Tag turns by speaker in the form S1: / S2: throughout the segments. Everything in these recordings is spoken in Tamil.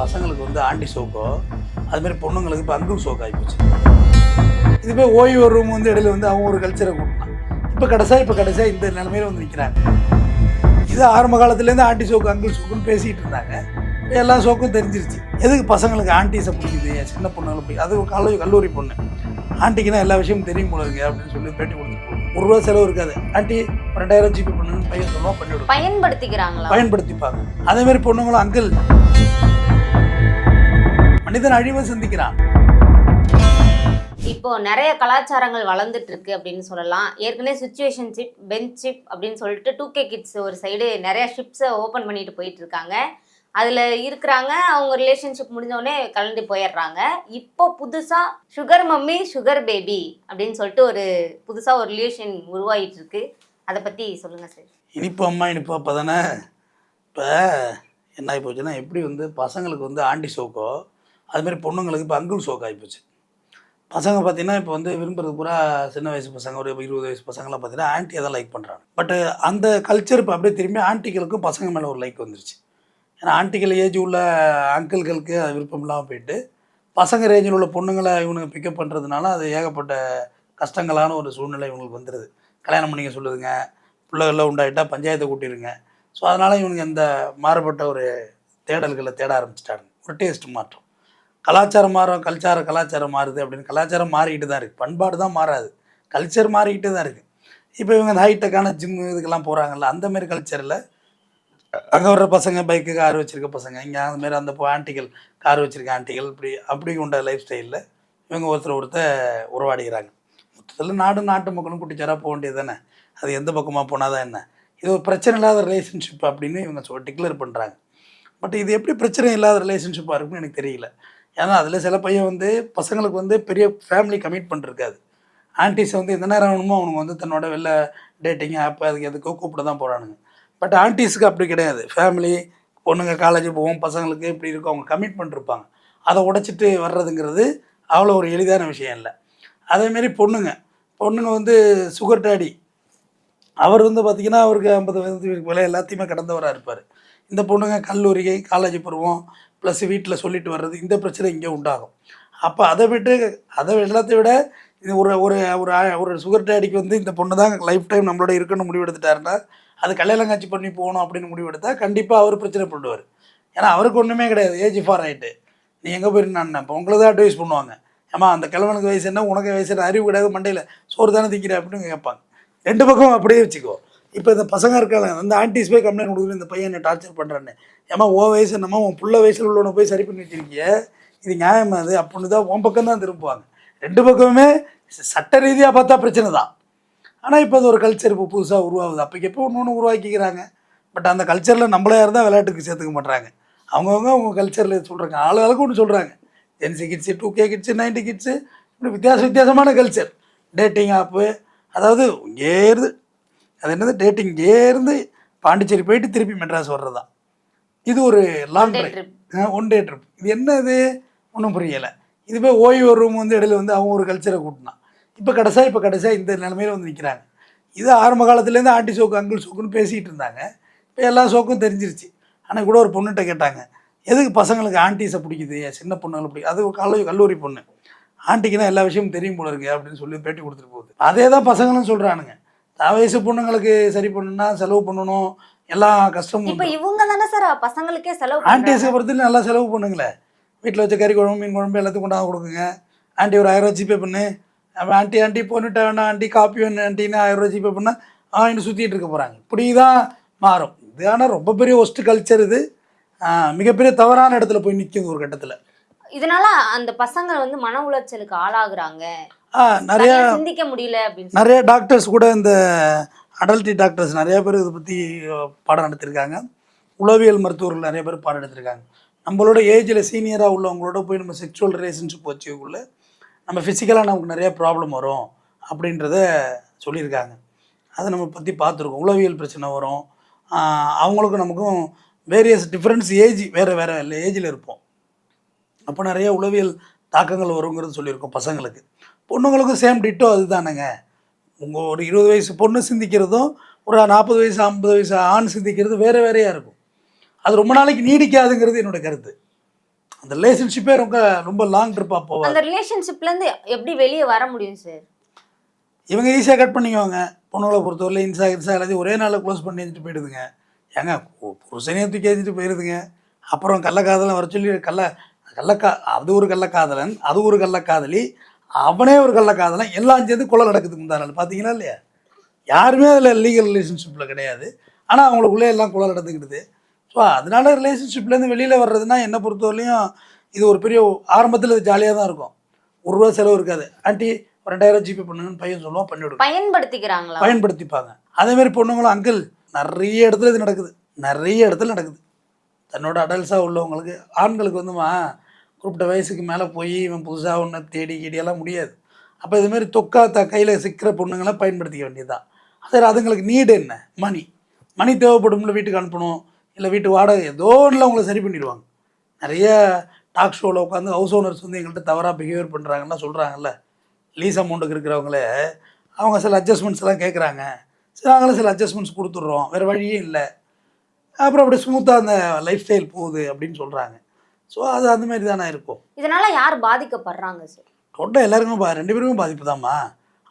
S1: பசங்களுக்கு வந்து ஆண்டி சோக்கோ அதுமாரி பொண்ணுங்களுக்கு இப்போ அங்கிள் சோக் ஆகிப்போச்சு இதுவே ஓய்வு ஒரு ரூம் வந்து இடையில வந்து அவங்க ஒரு கல்ச்சரை கூட்டினான் இப்போ கடைசியாக இப்போ கடைசியாக இந்த நிலைமையில வந்து நிற்கிறாங்க இது ஆரம்ப காலத்துலேருந்து ஆண்டி சோக்கு அங்கிள் சோக்குன்னு பேசிகிட்டு இருந்தாங்க. எல்லா சோக்கும் தெரிஞ்சிருச்சு. எதுக்கு பசங்களுக்கு ஆண்டிஸை பிடிக்குது? சின்ன பொண்ணுங்களை பிடிக்கும் அது ஒரு கல்லூரி கல்லூரி பொண்ணு. ஆண்டிக்குன்னா எல்லா விஷயமும் தெரியும் போல இருக்கு அப்படின்னு சொல்லி பேட்டி கொடுத்துட்டு ஒரு ரூபா செலவு இருக்காது. ஆண்டி ரெண்டாயிரம் ஜிபி பண்ணுன்னு பையன் சொல்லுவோம் பண்ணிவிடுவோம்
S2: பயன்படுத்திக்கிறாங்களா?
S1: பயன்படுத்திப்பாங்க. அதே மாதிரி பொண்ணுங்களும் அங்கிள் மனிதன் அழிவை சந்திக்கிறான்.
S2: இப்போ நிறைய கலாச்சாரங்கள் வளர்ந்துட்டு இருக்கு அப்படின்னு சொல்லலாம். ஏற்கனவே சுச்சுவேஷன் ஷிப் பெஞ்ச் ஷிப் அப்படின்னு சொல்லிட்டு டூ கே கிட்ஸ் ஒரு சைடு நிறைய ஷிப்ஸை ஓப்பன் பண்ணிட்டு போயிட்டு இருக்காங்க. அதில் இருக்கிறாங்க அவங்க ரிலேஷன்ஷிப் முடிஞ்ச உடனே கலந்து போயிடுறாங்க. இப்போ புதுசாக சுகர் மம்மி சுகர் பேபி அப்படின்னு சொல்லிட்டு ஒரு புதுசாக ஒரு ரிலேஷன் உருவாகிட்டு இருக்கு. அதை பற்றி சொல்லுங்கள் சார்
S1: இனிப்பு அம்மா இனிப்பு அப்போ தானே? இப்போ என்ன ஆகி போச்சுன்னா எப்படி வந்து பசங்களுக்கு வந்து ஆண்டி சோக்கோ அதுமாரி பொண்ணுங்களுக்கு இப்போ அங்கிள் சோக் ஆகிப்போச்சு பசங்க பார்த்தீங்கன்னா இப்போ வந்து விரும்புறது பூரா சின்ன வயசு பசங்க ஒரு இருபது வயசு பசங்களாம் பார்த்தீங்கன்னா ஆன்ட்டியை தான் லைக் பண்ணுறாங்க பட் அந்த கல்ச்சர் இப்போ அப்படியே திரும்பி ஆன்ட்டிகளுக்கும் பசங்க மேலே ஒரு லைக் வந்துருச்சு. ஏன்னா ஆன்ட்டிகள் ஏஜ் உள்ள அங்கிள்களுக்கு அது விருப்பம் இல்லாமல் போயிட்டு பசங்க ரேஞ்சில் உள்ள பொண்ணுங்களை இவனுங்க பிக்கப் பண்ணுறதுனால அது ஏகப்பட்ட கஷ்டங்களான ஒரு சூழ்நிலை இவங்களுக்கு வந்துடுது கல்யாணம் பண்ணிக்க சொல்லுதுங்க பிள்ளைகள்லாம் உண்டாயிட்டா பஞ்சாயத்தை கூட்டிடுங்க ஸோ அதனால் இவனுங்க இந்த மாறுபட்ட ஒரு தேடல்களை தேட ஆரம்பிச்சிட்டாங்க. ஒரு டேஸ்ட் மாற்றம். கலாச்சாரம் மாறும் கல்ச்சார கலாச்சாரம் மாறுது அப்படின்னு. கலாச்சாரம் மாறிக்கிட்டு தான் இருக்குது பண்பாடு தான் மாறாது. கல்ச்சர் மாறிக்கிட்டு தான் இருக்குது இப்போ இவங்க இந்த ஹைடெக்கான ஜிம் இதுக்கெல்லாம் போகிறாங்கல்ல அந்தமாரி கல்ச்சரில் அங்கே வர்ற பசங்க பைக்கு கார் வச்சுருக்க பசங்க இங்கே அந்தமாரி அந்த ஆண்டிகள் கார் வச்சுருக்க ஆண்டிகள் இப்படி அப்படி உண்ட லைஃப் ஸ்டைலில் இவங்க ஒருத்தர் ஒருத்தர் உறவாடிக்கிறாங்க. மொத்தத்தில் நாடு நாட்டு மக்களும் குட்டிச்சாராக போக வேண்டியது தானே அது எந்த பக்கமாக போனால் தான் என்ன? இது ஒரு பிரச்சனை இல்லாத ரிலேஷன்ஷிப் அப்படின்னு இவங்க சொ டிக்ளேர் பண்ணுறாங்க பட் இது எப்படி பிரச்சனை இல்லாத ரிலேஷன்ஷிப்பாக இருக்குன்னு எனக்கு தெரியல. ஏன்னா அதில் சில பையன் வந்து பசங்களுக்கு வந்து பெரிய ஃபேமிலி கமிட்மெண்ட் இருக்காது ஆன்டிஸை வந்து எந்த நேரம் வேணுமோ அவனுங்க வந்து தன்னோட வெளில டேட்டிங் ஆப் அதுக்கு எதுக்கோ கூப்பிட தான் போகிறானுங்க பட் ஆன்டிஸுக்கு அப்படி கிடையாது. ஃபேமிலி பொண்ணுங்க காலேஜ் போவோம் பசங்களுக்கு இப்படி இருக்கும் அவங்க கமிட்மெண்ட் இருப்பாங்க அதை உடைச்சிட்டு வர்றதுங்கிறது அவ்வளோ ஒரு எளிதான விஷயம் இல்லை. அதேமாரி பொண்ணுங்க. பொண்ணுங்க வந்து சுகர் டேடி அவர் வந்து பார்த்திங்கன்னா அவருக்கு ஐம்பது வயது விலை எல்லாத்தையுமே கடந்தவராக இருப்பார். இந்த பொண்ணுங்க கல்லூரி காலேஜ் பருவம் ப்ளஸ் வீட்டில் சொல்லிட்டு வர்றது இந்த பிரச்சனை இங்கே உண்டாகும். அப்போ அதை விட்டு அதை எல்லாத்தையும் விட இது ஒரு ஒரு ஒரு ஆ- ஒரு சுகர் டேடிக்கு வந்து இந்த பொண்ணு தான் லைஃப் டைம் நம்மளோட இருக்குன்னு முடிவெடுத்துட்டாருன்னா அது கல்யாணம் காட்சி பண்ணி போகணும் அப்படின்னு முடிவெடுத்தா கண்டிப்பாக அவர் பிரச்சனை பண்ணுவார் ஏன்னா அவருக்கு ஒன்றுமே கிடையாது. ஏஜ் ஃபார் ஆகிட்டு நீ எங்கே போயிருந்தான்னு இப்போ உங்களை தான் அட்வைஸ் பண்ணுவாங்க. ஏமா அந்த கிழவனுக்கு வயசு என்ன? உனக்கு வயசு என்ன? அறிவு கிடையாது. மண்டையில் சோறு தானே திங்கிற அப்படின்னு கேட்பாங்க. ரெண்டு பக்கம் அப்படியே வச்சுக்குவோம். இப்போ இந்த பசங்க இருக்காங்க அந்த ஆன்டிஸ் போய் கம்ப்ளைண்ட் கொடுக்குறது இந்த பையன் என்ன டார்ச்சர் பண்ணுறான்னு ஏமா ஓ வயசு என்னம்மா உன் புள்ள வயசில் உள்ளவனை போய் சரி பண்ணி வச்சிருக்கிய? இது நியாயமா அது அப்படின்னு தான் உன் பக்கம் தான் திரும்புவாங்க. ரெண்டு பக்கமுமே சட்ட ரீதியாக பார்த்தா பிரச்சனை தான். ஆனால் இப்போ அது ஒரு கல்ச்சர் இப்போ புதுசாக உருவாகுது. அப்போக்கு எப்போ ஒன்று ஒன்று உருவாக்கிக்கிறாங்க. பட் அந்த கல்ச்சரில் நம்மளே இருந்தால் விளையாட்டுக்கு சேர்த்துக்க மாட்றாங்க. அவங்கவுங்க அவங்க கல்ச்சரில் சொல்கிறாங்க ஆளுகளுக்கு ஒன்று சொல்கிறாங்க gen Z kids two K kids ninety kids இப்படி வித்தியாச வித்தியாசமான கல்ச்சர் டேட்டிங் ஆப்பு அதாவது இங்கேருந்து அது என்னது டேட்டிங் இங்கேருந்து பாண்டிச்சேரி போயிட்டு திருப்பி மெட்ராஸ் வர்றது? தான் இது ஒரு long trip. One day trip இது என்ன இது? ஒன்றும் புரியலை. இதுவே ஓய்வு ஒரு ரூம் வந்து இடையில வந்து அவங்க ஒரு கல்ச்சரை கூட்டினான் இப்போ கடைசியாக இப்போ கடைசியாக இந்த நிலைமையில வந்து நிற்கிறாங்க இது ஆரம்ப காலத்துலேருந்து ஆண்டி சோக்கு அங்கிள் சோக்குன்னு பேசிகிட்டு இருந்தாங்க. இப்போ எல்லா சோக்கும் தெரிஞ்சிருச்சு. ஆனால் கூட ஒரு பொண்ணுகிட்ட கேட்டாங்க எதுக்கு பசங்களுக்கு ஆண்டிஸை பிடிக்குது? சின்ன பொண்ணுங்களை பிடிக்கும் அது ஒரு கல்லூரி கல்லூரி பொண்ணு. ஆண்டிக்குன்னா எல்லா விஷயமும் தெரியும் போல இருக்கு அப்படின்னு சொல்லி பேட்டி கொடுத்துட்டு போகுது. அதே தான் பசங்களும் சொல்கிறானுங்க தான் வயசு பொண்ணுங்களுக்கு சரி பண்ணணும்னா செலவு பண்ணணும். எல்லா கஷ்டமும்
S2: இப்போ இவங்க தானே சார் பசங்களுக்கே செலவு
S1: ஆன்டிஸை
S2: பண்றாங்க.
S1: பொறுத்து நல்லா செலவு பண்ணுங்களேன். வீட்டில் வச்ச கறி குழம்பு மீன் குழம்பு எல்லாத்தையும் கொண்டாந்து கொடுக்குங்க. ஆண்டி ஒரு ஆயிரம் ஜிபே பண்ணு. அப்போ ஆண்டி ஆண்டி பொண்ணுட்ட வேணாம் ஆண்டி காப்பி வேணும் ஆண்டின்னு ஆயிரம் ரூபா ஜிபே பண்ணால் இன்னும் சுற்றிட்டு இருக்க போகிறாங்க இப்படி தான் மாறும். இது ஆனால் ரொம்ப பெரிய ஒஸ்ட் கல்ச்சர் இது. மிகப்பெரிய தவறான இடத்துல போய் நிற்கும் ஒரு கட்டத்தில்.
S2: இதனால அந்த பசங்க வந்து மன உளைச்சலுக்கு ஆளாகுறாங்க.
S1: நிறைய
S2: சிந்திக்க முடியல.
S1: நிறைய டாக்டர்ஸ் கூட இந்த அடல்டி டாக்டர்ஸ் நிறைய பேர் இதை பற்றி பாடம் நடத்திருக்காங்க. உளவியல் மருத்துவர்கள் நிறைய பேர் பாடம் எடுத்திருக்காங்க. நம்மளோட ஏஜில் சீனியராக உள்ளவங்களோட போய் நம்ம செக்ஷுவல் ரிலேஷன்ஷிப் வச்சுக்குள்ள நம்ம ஃபிசிக்கலாக நமக்கு நிறைய ப்ராப்ளம் வரும் அப்படின்றத சொல்லியிருக்காங்க. அதை நம்ம பற்றி பார்த்துருக்கோம். உளவியல் பிரச்சனை வரும். அவங்களுக்கும் நமக்கும் வேரியஸ் டிஃப்ரென்ஸ் ஏஜ் வேறு வேறு இல்லை. ஏஜில் இருப்போம். அப்போ நிறைய உளவியல் தாக்கங்கள் வருங்கிறது சொல்லியிருக்கோம் பசங்களுக்கு. பொண்ணுங்களுக்கும் சேம் டிட்டோ அதுதானேங்க. உங்கள் ஒரு இருபது வயசு பொண்ணு சிந்திக்கிறதும் ஒரு நாற்பது வயசு ஐம்பது வயசு ஆண் சிந்திக்கிறது வேறு வேறையாக இருக்கும். அது ரொம்ப நாளைக்கு நீடிக்காதுங்கிறது என்னோட கருத்து. அந்த ரிலேஷன்ஷிப்பே ரொம்ப ரொம்ப லாங் ட்ரிப்பாக போவாது.
S2: அந்த ரிலேஷன்ஷிப்ல இருந்து எப்படி வெளியே வர முடியும் சார்
S1: இவங்க ஈஸியாக கட் பண்ணிக்குவாங்க. பொண்ணுங்களை பொறுத்தவரை இன்ஸ்டா இன்ஸ்டா எல்லாத்தையும் ஒரே நாளில் க்ளோஸ் பண்ணி வச்சுட்டு போயிடுதுங்க. ஏங்க பு- புருஷனையே தூக்கி வச்சுட்டு போயிடுதுங்க அப்புறம் கள்ளக்காதலன் வர சொல்லி கள்ள கள்ளக்கா அது ஒரு கள்ளக்காதலன் அது ஒரு கள்ளக்காதலி அவனே ஒரு கள்ளக்காதலன் எல்லாம் சேர்ந்து கொலை நடக்குது முந்தா நாள். பார்த்தீங்களா இல்லையா? யாருமே அதில் லீகல் ரிலேஷன்ஷிப்பில் கிடையாது. ஆனால் அவங்களுக்குள்ளே எல்லாம் கொலை நடந்துக்கிடுது ஸோ அதனால ரிலேஷன்ஷிப்லேருந்து வெளியில் வர்றதுனா என்னை பொறுத்தவரையிலையும் இது ஒரு பெரிய ஆரம்பத்தில் இது ஜாலியாக தான் இருக்கும். ஒரு ரூபா செலவு இருக்காது. ஆண்டி ஒரு ரெண்டாயிரம் ஜிபே பண்ணுங்கன்னு பையன் சொல்லுவான் பண்ணி விடுங்க.
S2: பயன்படுத்திக்கிறாங்களா?
S1: பயன்படுத்திப்பாங்க. அதே மாதிரி பொண்ணுங்களும் அங்கிள் நிறைய இடத்துல இது நடக்குது. நிறைய இடத்துல நடக்குது. தன்னோட அடல்ட்ஸாக உள்ளவங்களுக்கு ஆண்களுக்கு வந்துமா குறிப்பிட்ட வயசுக்கு மேலே போய் இவன் புதுசாக ஒன்று தேடி கீடியெல்லாம் முடியாது. அப்போ இதுமாரி தொக்கா த கையில் சிக்கிற பொண்ணுங்களாம் பயன்படுத்திக்க வேண்டியதுதான். சரி அதுங்களுக்கு நீடு என்ன? மணி மணி தேவைப்படும்ல வீட்டுக்கு அனுப்பணும். இல்லை வீட்டு வாடகை ஏதோ ஒன்றில் அவங்கள சரி பண்ணிடுவாங்க. நிறைய டாக் ஷோவில் உட்காந்து ஹவுஸ் ஓனர்ஸ் வந்து எங்கள்கிட்ட தவறாக பிஹேவியர் பண்ணுறாங்கன்னா சொல்கிறாங்கல்ல லீஸ் அமௌண்ட்டுக்கு இருக்கிறவங்களே அவங்க சில அட்ஜஸ்ட்மெண்ட்ஸ் எல்லாம் கேட்குறாங்க சரி நாங்களும் சில அட்ஜஸ்ட்மெண்ட்ஸ் கொடுத்துட்றோம். வேறு வழியே இல்லை. அப்புறம் அப்படி ஸ்மூத்தாக அந்த லைஃப் ஸ்டைல் போகுது அப்படின்னு சொல்கிறாங்க ஸோ அது அந்த மாதிரி தானே இருக்கும்.
S2: இதனால யார் பாதிக்கப்படுறாங்க சார்
S1: டோட்டல் எல்லாருக்குமே பா ரெண்டு பேருக்கும் பாதிப்பு தாம்மா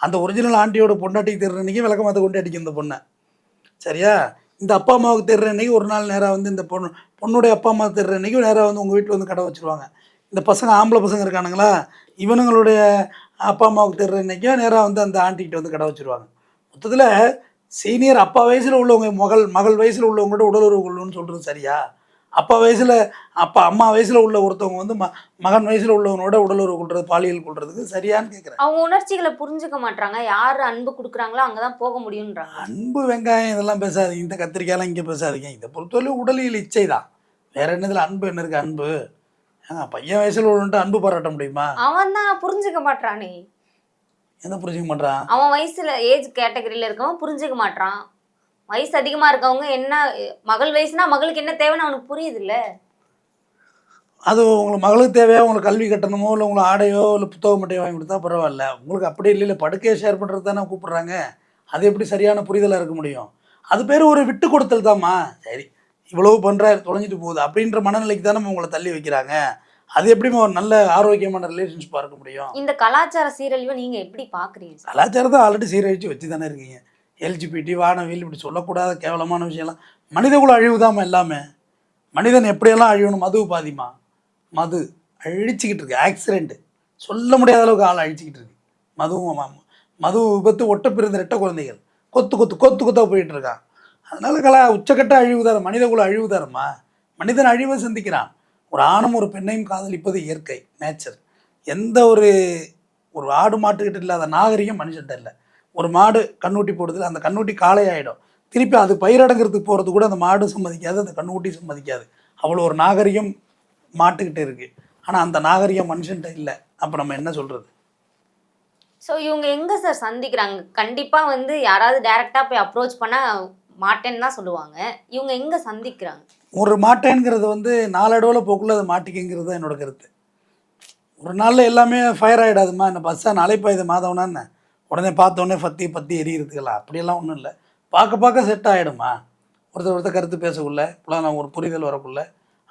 S1: அந்த ஒரிஜினல் ஆண்டியோட பொண்டாட்டிக்கு தெரிற அன்றைக்கி விளக்கமாத்த கொண்டு அடிக்கும் இந்த பொண்ணை. சரியா? இந்த அப்பா அம்மாவுக்கு தெரிற அன்றைக்கி ஒரு நாள் நேராக வந்து இந்த பொண்ணு பொண்ணுடைய அப்பா அம்மா தெரிற அன்றைக்கி நேராக வந்து உங்கள் வீட்டில் வந்து கடை வச்சுருவாங்க. இந்த பசங்க ஆம்பளை பசங்க இருக்கானுங்களா? இவனுங்களுடைய அப்பா அம்மாவுக்கு தெரிற அன்றைக்கும் நேராக வந்து அந்த ஆண்டிகிட்ட வந்து கடை வச்சுருவாங்க. மொத்தத்தில் சீனியர் அப்பா வயசில் உள்ளவங்க மகள் மகள் வயசில் உள்ளவங்களோட உடலுறவு கொள்ளணும்னு சொல்கிறது சரியா? அப்பா வயசில் அப்பா அம்மா வயசில் உள்ள ஒருத்தவங்க வந்து ம மகன் வயசில் உள்ளவனோட உடலுறவு கொள்றது பாலியல் கொள்றதுக்கு சரியான்னு கேட்குறேன்
S2: அவங்க உணர்ச்சிகளை புரிஞ்சுக்க மாட்டாங்க யார் அன்பு கொடுக்குறாங்களோ அங்கதான் போக முடியுன்றாங்க.
S1: அன்பு வெங்காயம் இதெல்லாம் பேசாதீங்க. இந்த கத்திரிக்காயெல்லாம் இங்கே பேசாதீங்க. இதை பொறுத்தவரை உடலியல் இச்சை தான். வேற என்னதில் அன்பு என்ன இருக்குது அன்பு? ஏங்க பையன் வயசில் உள்ளவன்ட்டு அன்பு பாராட்ட முடியுமா?
S2: அவன் தான் புரிஞ்சுக்க மாட்டானே
S1: எந்த புரிஞ்சுக்க மாட்டான்
S2: அவன் வயசுல ஏஜ் கேட்டகரியில இருக்கவன் புரிஞ்சுக்க மாட்டான் வயசு அதிகமா இருக்கவங்க என்ன மகள் வயசுனா மகளுக்கு என்ன தேவைன்னு அவனுக்கு புரியுது இல்ல
S1: அது உங்களுக்கு மகளுக்கு தேவையா உங்களுக்கு கல்வி கட்டணமோ இல்லை உங்களுக்கு ஆடையோ இல்லை புத்தக மட்டையோ வாங்கி கொடுத்தா பரவாயில்ல. உங்களுக்கு அப்படி இல்லை இல்லை. படுக்கையை ஷேர் பண்ணுறது தானே கூப்பிட்றாங்க. அது எப்படி சரியான புரிதலாக இருக்க முடியும்? அது பேர் ஒரு விட்டு கொடுத்தல் தாம்மா. சரி இவ்வளவு பண்ணுறாரு தொலைஞ்சிட்டு போகுது. அப்படின்ற மனநிலைக்கு தானே உங்களை தள்ளி வைக்கிறாங்க. அது எப்படிம்மா ஒரு நல்ல ஆரோக்கியமான ரிலேஷன்ஷிப்பாக இருக்க முடியும்?
S2: இந்த கலாச்சார சீரழிவை நீங்க எப்படி பாக்குறீங்க? சார்
S1: கலாச்சாரத்தை ஆல்ரெடி சீரழித்து வச்சு தானே இருக்கீங்க. எல்ஜிபிடி வானவில் இப்படி சொல்லக்கூடாத கேவலமான விஷயம்லாம். மனிதகுல அழிவு எல்லாமே. மனிதன் எப்படியெல்லாம் அழியணும்? மது பாதிமா மது. அழிச்சிக்கிட்டு இருக்கு. ஆக்சிடெண்ட்டு சொல்ல முடியாத அளவுக்கு ஆள் அழிச்சிக்கிட்டு இருக்கு. மதுவும் மது விபத்து ஒட்ட பிறந்த ரெட்ட குழந்தைகள். கொத்து கொத்து கொத்து கொத்தாக போயிட்டு இருக்கான் அதனால கலா உச்சக்கட்ட அழிவுதாரம் மனிதகுல அழிவுதாரம்மா. மனிதன் அழிவை சந்திக்கிறான். ஒரு ஆணும் ஒரு பெண்ணையும் காதலிப்பது இயற்கை நேச்சர் எந்த ஒரு ஒரு ஆடு மாட்டுக்கிட்ட இல்லாத நாகரிகம் மனுஷன்ட்ட இல்லை. ஒரு மாடு கண்ணூட்டி போடுது அந்த கண்ணூட்டி காளை ஆகிடும் திருப்பி அது பயிரடங்கிறதுக்கு போகிறது கூட அந்த மாடு சம்மதிக்காது அந்த கண்ணூட்டி சம்மதிக்காது. அவ்வளோ ஒரு நாகரிகம் மாட்டுக்கிட்ட இருக்குது ஆனால் அந்த நாகரிகம் மனுஷன்ட்ட இல்லை. அப்போ நம்ம என்ன சொல்கிறது
S2: ஸோ இவங்க எங்க சார் சந்திக்கிறாங்க? கண்டிப்பா வந்து யாராவது டைரக்டா போய் அப்ரோச் பண்ணா மாட்டேன்னு தான் சொல்லுவாங்க. இவங்க எங்க சந்திக்கிறாங்க?
S1: ஒரு மாட்டேங்கிறது வந்து நாளடைவில் போக்குள்ள அது மாட்டிக்குங்கிறது தான் என்னோட கருத்து. ஒரு நாளில் எல்லாமே ஃபயர் ஆகிடாதுமா என்ன பஸ்ஸாக நாளைப்பாயுது மாதவனா என்ன? உடனே பார்த்தோன்னே பற்றி பற்றி எரியிறதுக்கலாம் அப்படியெல்லாம் ஒன்றும் இல்லை. பார்க்க பார்க்க செட் ஆகிடுமா ஒருத்தர் ஒருத்தர் கருத்து பேசக்குள்ள இப்போலாம் ஒரு புரிதல் வரக்குள்ள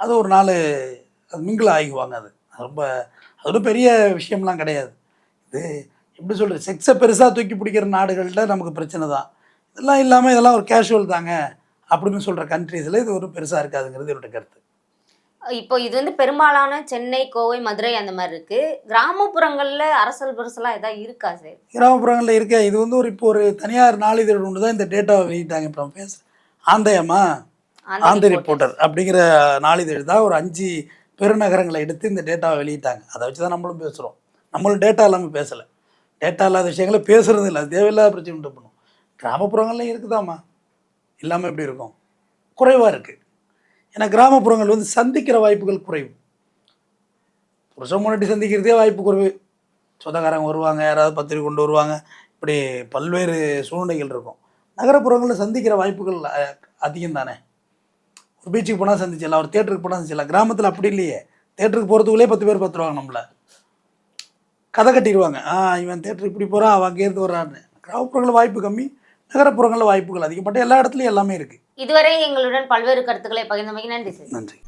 S1: அது ஒரு நாள் அது மிங்கிள் ஆகிக்குவாங்க அது. ரொம்ப அது ஒரு பெரிய விஷயம்லாம் கிடையாது. இது எப்படி சொல்கிறது செக்ஸை பெருசாக தூக்கி பிடிக்கிற நாடுகள்கிட்ட நமக்கு பிரச்சனை தான். இதெல்லாம் இல்லாமல் இதெல்லாம் ஒரு கேஷுவல் தாங்க. அப்படின்னு சொல்கிற கண்ட்ரீஸில் இது ஒரு பெருசாக இருக்காதுங்கிறது என்னோட கருத்து.
S2: இப்போ இது வந்து பெரும்பாலான சென்னை கோவை மதுரை அந்த மாதிரி இருக்கு. கிராமப்புறங்கள்ல அரசல் பரசலா ஏதாவது இருக்கா சார்?
S1: கிராமப்புறங்களில் இருக்க. இது வந்து ஒரு இப்போ ஒரு தனியார் நாளிதழ் ஒன்று தான் இந்த டேட்டாவை வெளியிட்டாங்க. இப்போ நம்ம பேச ஆந்தையம்மா? ஆந்தை ரிப்போர்ட்டர் அப்படிங்கிற நாளிதழ் தான் ஒரு அஞ்சு பெருநகரங்களை எடுத்து இந்த டேட்டாவை வெளியிட்டாங்க. அதை வச்சு தான் நம்மளும் பேசுகிறோம் நம்மளும் டேட்டா இல்லாமல் பேசலை. டேட்டா இல்லாத விஷயங்களை பேசுறது இல்லை. தேவையில்லாத பிரச்சனை உண்டு பண்ணும் கிராமப்புறங்கள்லையும் இருக்குதாம்மா? இல்லாமல் எப்படி இருக்கும்? குறைவாக இருக்குது ஏன்னா கிராமப்புறங்கள் வந்து சந்திக்கிற வாய்ப்புகள் குறைவு. புருஷன் முன்னாடி சந்திக்கிறதே வாய்ப்பு குறைவு. சொந்தக்காரங்க வருவாங்க யாராவது பத்திரிக்கை கொண்டு வருவாங்க. இப்படி பல்வேறு சூழ்நிலைகள் இருக்கும். நகரப்புறங்களில் சந்திக்கிற வாய்ப்புகள் அ- அதிகம் தானே? ஒரு பீச்சுக்கு போனால் சந்திச்சிடலாம் ஒரு தேட்டருக்கு போனால் சந்திச்சிடலாம். கிராமத்தில் அப்படி இல்லையே. தேட்டருக்கு போகிறதுக்குள்ளே பத்து பேர் பார்த்துருவாங்க நம்மளை. கதை கட்டிடுவாங்க. ஆ இவன் தேட்டருக்கு இப்படி போகிறான் அவன் அங்கேருந்து வர்றான்னு. கிராமப்புறங்களில் வாய்ப்பு கம்மி. நகரப்புறங்களில் வாய்ப்புகள் அதிகம் பட் எல்லா இடத்துலையும் எல்லாமே இருக்குது
S2: இதுவரை எங்களுடன் பல்வேறு கருத்துக்களை பகிர்ந்தமைக்கு நன்றி
S1: நன்றி.